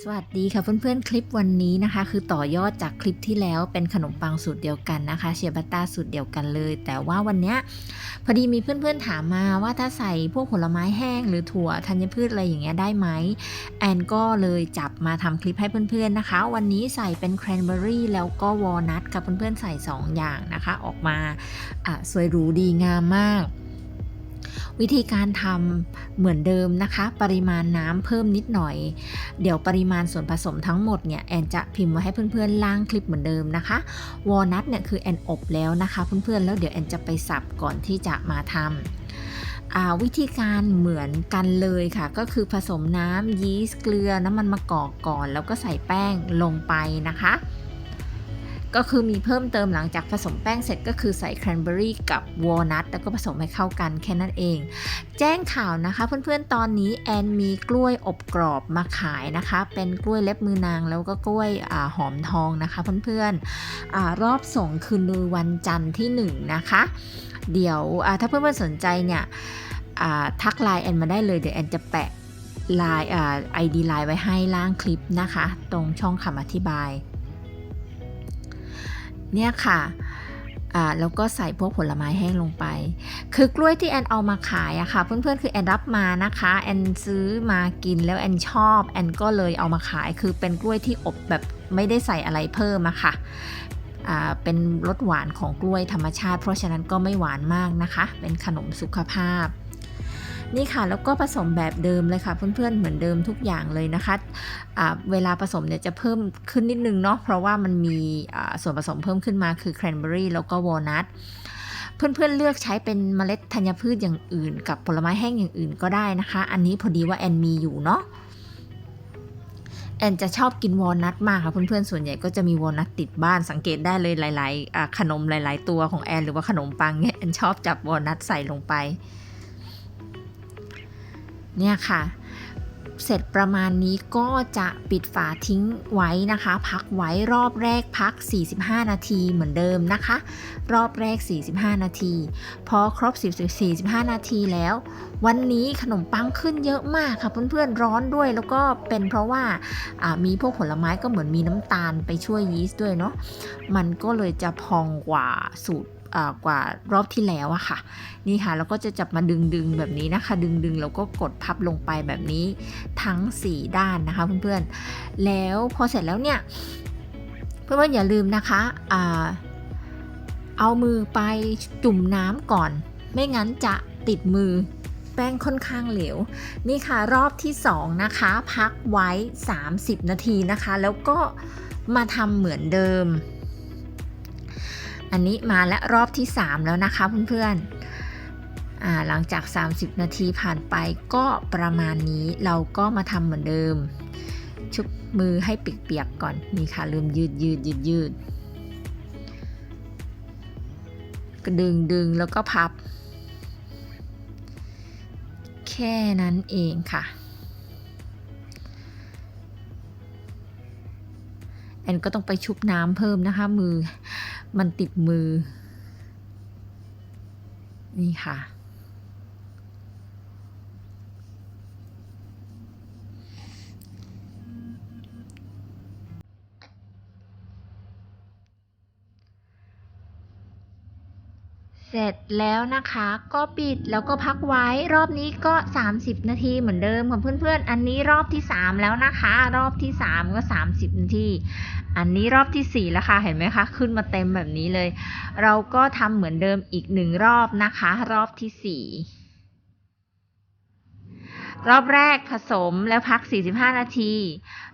สวัสดีค่ะเพื่อนๆ คลิปวันนี้นะคะ คือต่อยอดจากคลิปที่แล้วเป็นขนมปังสูตรเดียวกันนะคะ เชียบัตตาสูตรเดียวกันเลย แต่ว่าวันนี้พอดีมีเพื่อนๆถามมาว่าถ้าใส่พวกผลไม้แห้งหรือถั่วธัญพืชอะไรอย่างเงี้ยได้ไหมแอนก็เลยจับมาทำคลิปให้เพื่อนๆนะคะ วันนี้ใส่เป็นแครนเบอรี่แล้วก็วอลนัทค่ะเพื่อนๆใส่ 2 อย่างนะคะ ออกมาสวยหรูดีงามมาก วิธีการทำเหมือนเดิมนะคะ ปริมาณน้ำเพิ่มนิดหน่อย เดี๋ยวปริมาณส่วนผสมทั้งหมดเนี่ยแอนจะพิมพ์ไว้ให้เพื่อนๆล่างคลิปเหมือนเดิมนะคะวอลนัทเนี่ยคือแอนอบแล้วนะคะ เพื่อนๆแล้วเดี๋ยวแอนจะไปสับก่อนที่จะมาทำวิธีการเหมือนกันเลยค่ะ ก็คือผสมน้ำยีสต์เกลือน้ำมันมะกอกก่อน แล้วก็ใส่แป้งลงไปนะคะ ก็คือมีเพิ่มเติมหลังจากผสมแป้งเสร็จก็คือใส่แครนเบอรี่กับวอลนัทแล้วก็ผสมให้เข้ากันแค่นั้นเอง แจ้งข่าวนะคะ เพื่อนๆตอนนี้แอนมีกล้วยอบกรอบมาขายนะคะ เป็นกล้วยเล็บมือนางแล้วก็กล้วยอหอมทองนะคะ เพื่อนๆอรอบส่งคืนวันจันทร์ที่ 1 นะคะ เดี๋ยวถ้าเพื่อนๆสนใจเนี่ยทักไลน์แอนมาได้เลยเดี๋ยวแอนจะแปะไลน์ไอดีไลน์ไว้ให้ล่างคลิปนะคะ ตรงช่องคำอธิบาย เนี่ยค่ะแล้วก็ใส่พวกผลไม้แห้งลงไป คือกล้วยที่แอนเอามาขายอะค่ะ เพื่อนๆคือแอนรับมานะคะแอนซื้อมากินแล้วแอนชอบแอนก็เลยเอามาขาย คือเป็นกล้วยที่อบแบบไม่ได้ใส่อะไรเพิ่มอะค่ะเป็นรสหวานของกล้วยธรรมชาติ เพราะฉะนั้นก็ไม่หวานมากนะคะ เป็นขนมสุขภาพ นี่ค่ะแล้วก็ผสมแบบเดิมเลยค่ะ เพื่อนๆเหมือนเดิมทุกอย่างเลยนะคะะเวลาผสมเนี่ยจะเพิ่มขึ้นนิดนึงเนาะเพราะว่ามันมีส่วนผสมเพิ่มขึ้นมาคือแครนเบอรี่แล้วก็วอลนัทเพื่อนๆเลือกใช้เป็นเมล็ดธัญพืชอย่างอื่น กับผลไม้แห้งอย่างอื่นก็ได้นะคะ อันนี้พอดีว่าแอนมีอยู่เนาะแอนจะชอบกินวอลนัทมากค่ะเพื่อนๆ ส่วนใหญ่ก็จะมีวอลนัทติดบ้านสังเกตได้เลยหลายๆขนมหลาย ๆ ตัวของแอนหรือว่าขนมปังเนี่ยแอนชอบจับวอลนัทใส่ลงไป เนี่ยค่ะเสร็จประมาณนี้ก็จะปิดฝาทิ้งไว้นะคะ พักไว้รอบแรกพัก 45 นาทีเหมือนเดิมนะคะ รอบแรก 45 นาที พอครบ45 นาทีแล้ว วันนี้ขนมปังขึ้นเยอะมากค่ะเพื่อนๆร้อนด้วยแล้วก็เป็นเพราะว่าามีพวกผลไม้ก็เหมือนมีน้ำตาลไปช่วยยีสต์ด้วยเนาะมันก็เลยจะพองกว่าสูตร กว่ารอบที่แล้วอะค่ะ นี่ค่ะแล้วก็จะจับมาดึงดึงแบบนี้นะคะ ดึงดึงแล้วก็กดพับลงไปแบบนี้ทั้ง 4 ด้านนะคะเพื่อนๆ แล้วพอเสร็จแล้วเนี่ย เพื่อนๆอย่าลืมนะคะอเอามือไปจุ่มน้ำก่อน ไม่งั้นจะติดมือแป้งค่อนข้างเหลว นี่ค่ะรอบที่ 2 นะคะ พักไว้ 30 นาทีนะคะ แล้วก็มาทำเหมือนเดิม อันนี้มาและรอบที่ 3 แล้วนะคะเพื่อนๆหลังจาก 30 นาทีผ่านไปก็ประมาณนี้เราก็มาทำเหมือนเดิม ชุบมือให้เปียกๆก่อนนี่ค่ะลืมยืดยืดยืดยืดกดึงดึงแล้วก็พับ แค่นั้นเองค่ะแอนก็ต้องไปชุบน้ำเพิ่มนะคะมือ มันติดมือ นี่ค่ะ เสร็จแล้วนะคะ ก็ปิดแล้วก็พักไว้รอบนี้ก็ 30 นาทีเหมือนเดิมค่ะเพื่อนๆ อันนี้รอบที่ 3 แล้วนะคะ รอบที่ 3 ก็ 30 นาที อันนี้รอบที่ 4 แล้วค่ะเห็นไหมคะ ขึ้นมาเต็มแบบนี้เลย เราก็ทำเหมือนเดิมอีกหนึ่งรอบนะคะ รอบที่ 4รอบแรกผสมแล้วพัก 45 นาที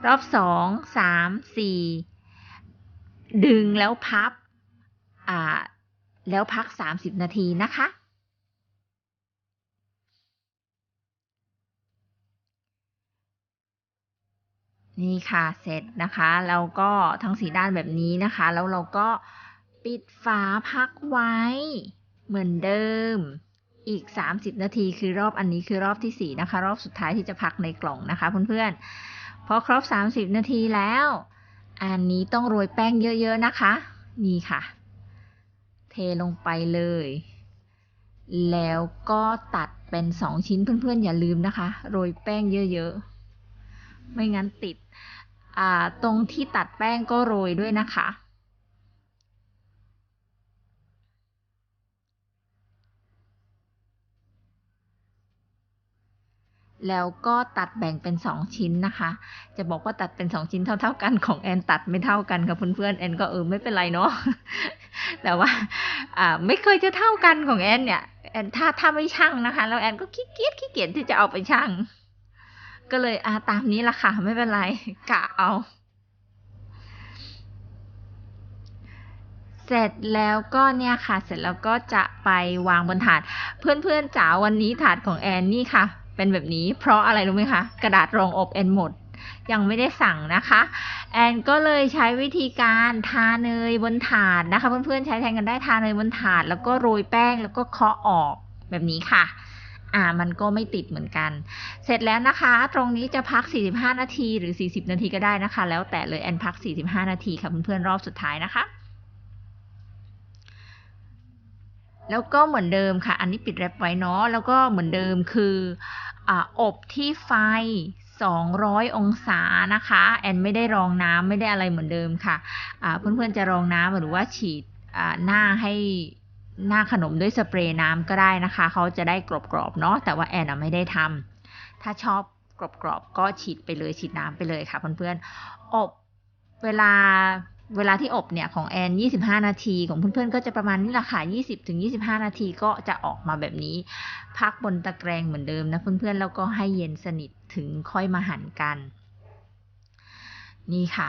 รอบ 2 3 4 ดึงแล้วพับ อ่า แล้วพัก 30 นาทีนะคะ นี่ค่ะเสร็จนะคะเราก็ทั้งสีด้านแบบนี้นะคะ แล้วเราก็ปิดฝาพักไว้ เหมือนเดิมอีก 30 นาทีคือรอบอันนี้คือรอบที่ 4 นะคะ รอบสุดท้ายที่จะพักในกล่องนะคะเพื่อนๆพอครบ 30 นาทีแล้ว อันนี้ต้องโรยแป้งเยอะ ๆ นะคะ นี่ค่ะ ลงไปเลย แล้วก็ตัดเป็น 2 ชิ้นเพื่อนๆ อย่าลืมนะคะ โรยแป้งเยอะๆ ไม่งั้นติดอ่าตรงที่ตัดแป้งก็โรยด้วยนะคะ แล้วก็ตัดแบ่งเป็น 2 ชิ้นนะคะ จะบอกว่าตัดเป็น 2 ชิ้นเท่า ๆ กันของแอนตัดไม่เท่ากันค่ะเพื่อนๆแอนก็เออไม่เป็นไรเนาะแต่ว่าอ่าไม่เคยจะเท่ากันของแอนเนี่ยแอนถ้าถ้าไม่ช่างนะคะ แล้วแอนก็ขี้เกียจขี้เกียจที่จะเอาไปช่างก็เลยอ่าตามนี้ละค่ะไม่เป็นไรกะเอา เสร็จแล้วก็เนี่ยค่ะ เสร็จแล้วก็จะไปวางบนถาด เพื่อนๆจ๋าวันนี้ถาดของแอนนี่ค่ะ เป็นแบบนี้ เพราะอะไรรู้ไหมคะ กระดาษรองอบแอนหมด ยังไม่ได้สั่งนะคะ แอนก็เลยใช้วิธีการทาเนยบนถาดนะคะ เพื่อนๆใช้แทนกันได้ทาเนยบนถาด แล้วก็โรยแป้งแล้วก็เคาะออกแบบนี้ค่ะอ่ามันก็ไม่ติดเหมือนกัน เสร็จแล้วนะคะ ตรงนี้จะพัก 45 นาทีหรือ 40 นาทีก็ได้นะคะ แล้วแต่เลยแอนพัก 45 นาทีค่ะเพื่อนๆรอบสุดท้ายนะคะ แล้วก็เหมือนเดิมค่ะ อันนี้ปิดแรปไว้เนาะแล้วก็เหมือนเดิมคือ อบที่ไฟ 200 องศานะคะ แอนไม่ได้รองน้ำไม่ได้อะไรเหมือนเดิมค่ะเพื่อนๆจะรองน้ำหรือว่าฉีดหน้าให้หน้าขนมด้วยสเปรย์น้ำก็ได้นะคะ เขาจะได้กรอบๆเนาะแต่ว่าแอนอะไม่ได้ทำถ้าชอบกรอบๆก็ฉีดไปเลยฉีดน้ำไปเลยค่ะเพื่อนๆอบเวลา เวลาที่อบเนี่ยของแอน 25 นาที ของเพื่อนๆ ก็จะประมาณนี้แหละค่ะ20ถึง25 นาทีก็จะออกมาแบบนี้ พักบนตะแกรงเหมือนเดิมนะเพื่อนๆ แล้วก็ให้เย็นสนิทถึงค่อยมาหั่นกัน นี่ค่ะ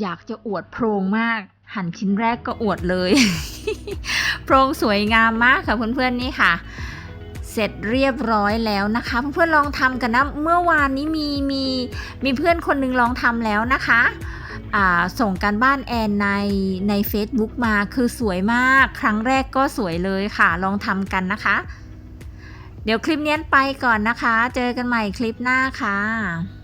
อยากจะอวดโพรงมาก หั่นชิ้นแรกก็อวดเลย โพรงสวยงามมากค่ะเพื่อนๆ นี่ค่ะเสร็จเรียบร้อยแล้วนะคะเพื่อนๆลองทำกันนะ เมื่อวานนี้มีมีมีเพื่อนคนหนึงลองทำแล้วนะคะ ส่งการบ้านแอนในใน Facebook มาคือสวยมาก ครั้งแรกก็สวยเลยค่ะ ลองทำกันนะคะ เดี๋ยวคลิปนี้ไปก่อนนะคะ เจอกันใหม่คลิปหน้าค่ะ